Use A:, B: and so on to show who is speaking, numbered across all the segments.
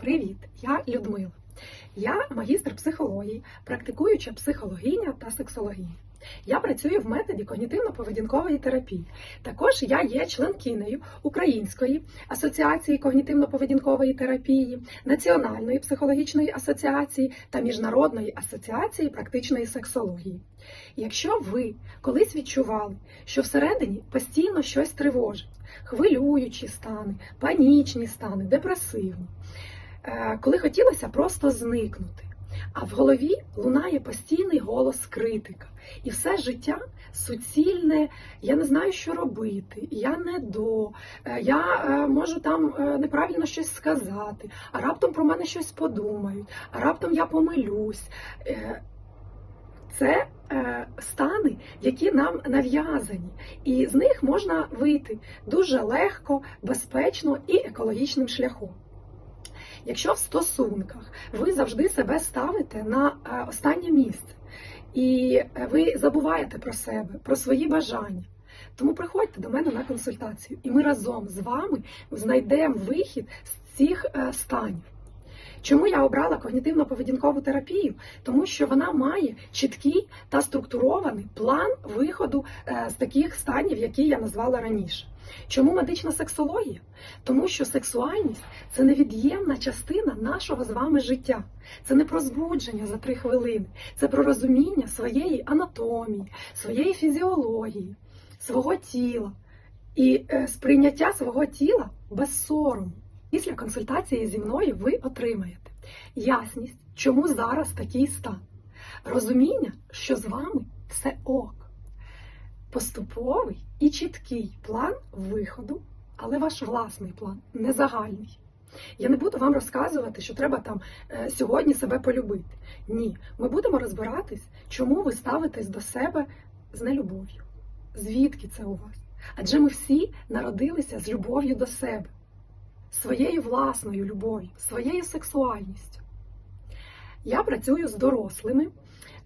A: Привіт, я Людмила. Я магістр психології, практикуюча психологиня та сексологиня. Я працюю в методі когнітивно-поведінкової терапії. Також я є членкинею Української асоціації когнітивно-поведінкової терапії, Національної психологічної асоціації та Міжнародної асоціації практичної сексології. Якщо ви колись відчували, що всередині постійно щось тривожить, хвилюючі стани, панічні стани, депресивні, коли хотілося просто зникнути. А в голові лунає постійний голос критика. І все життя суцільне, я не знаю, що робити, я не до, е, я е, можу там е, неправильно щось сказати, а раптом про мене щось подумають, а раптом я помилюсь. Е, Це е, стани, які нам нав'язані, і з них можна вийти дуже легко, безпечно і екологічним шляхом. Якщо в стосунках ви завжди себе ставите на е, останнє місце, і е, ви забуваєте про себе, про свої бажання, тому приходьте до мене на консультацію, і ми разом з вами знайдемо вихід з цих е, станів. Чому я обрала когнітивно-поведінкову терапію? Тому що вона має чіткий та структурований план виходу з таких станів, які я назвала раніше. Чому медична сексологія? Тому що сексуальність це невід'ємна частина нашого з вами життя. Це не про збудження за три хвилини, це про розуміння своєї анатомії, своєї фізіології, свого тіла і е, сприйняття свого тіла без сорому. Після консультації зі мною ви отримаєте ясність, чому зараз такий стан, розуміння, що з вами все ок, поступовий і чіткий план виходу, але ваш власний план, не загальний. Я не буду вам розказувати, що треба там е, сьогодні себе полюбити. Ні, ми будемо розбиратись, чому ви ставитесь до себе з нелюбов'ю. Звідки це у вас? Адже ми всі народилися з любов'ю до себе своєю власною любов'ю, своєю сексуальністю. Я працюю з дорослими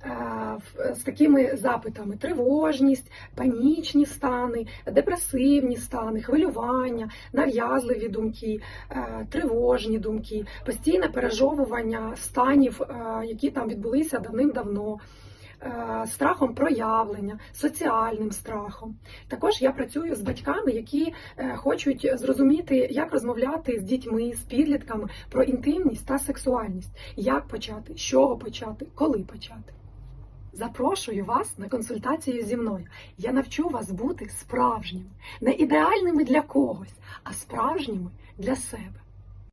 A: е, з такими запитами: тривожність, панічні стани, депресивні стани, хвилювання, нав'язливі думки, е, тривожні думки, постійне пережовування станів, е, які там відбулися давним-давно. е, Страхом проявлення, соціальним страхом. Також я працюю з батьками, які хочуть зрозуміти, як розмовляти з дітьми, з підлітками про інтимність та сексуальність, як почати, з чого почати, коли почати. Запрошую вас на консультацію зі мною. Я навчу вас бути справжніми, не ідеальними для когось, а справжніми для себе.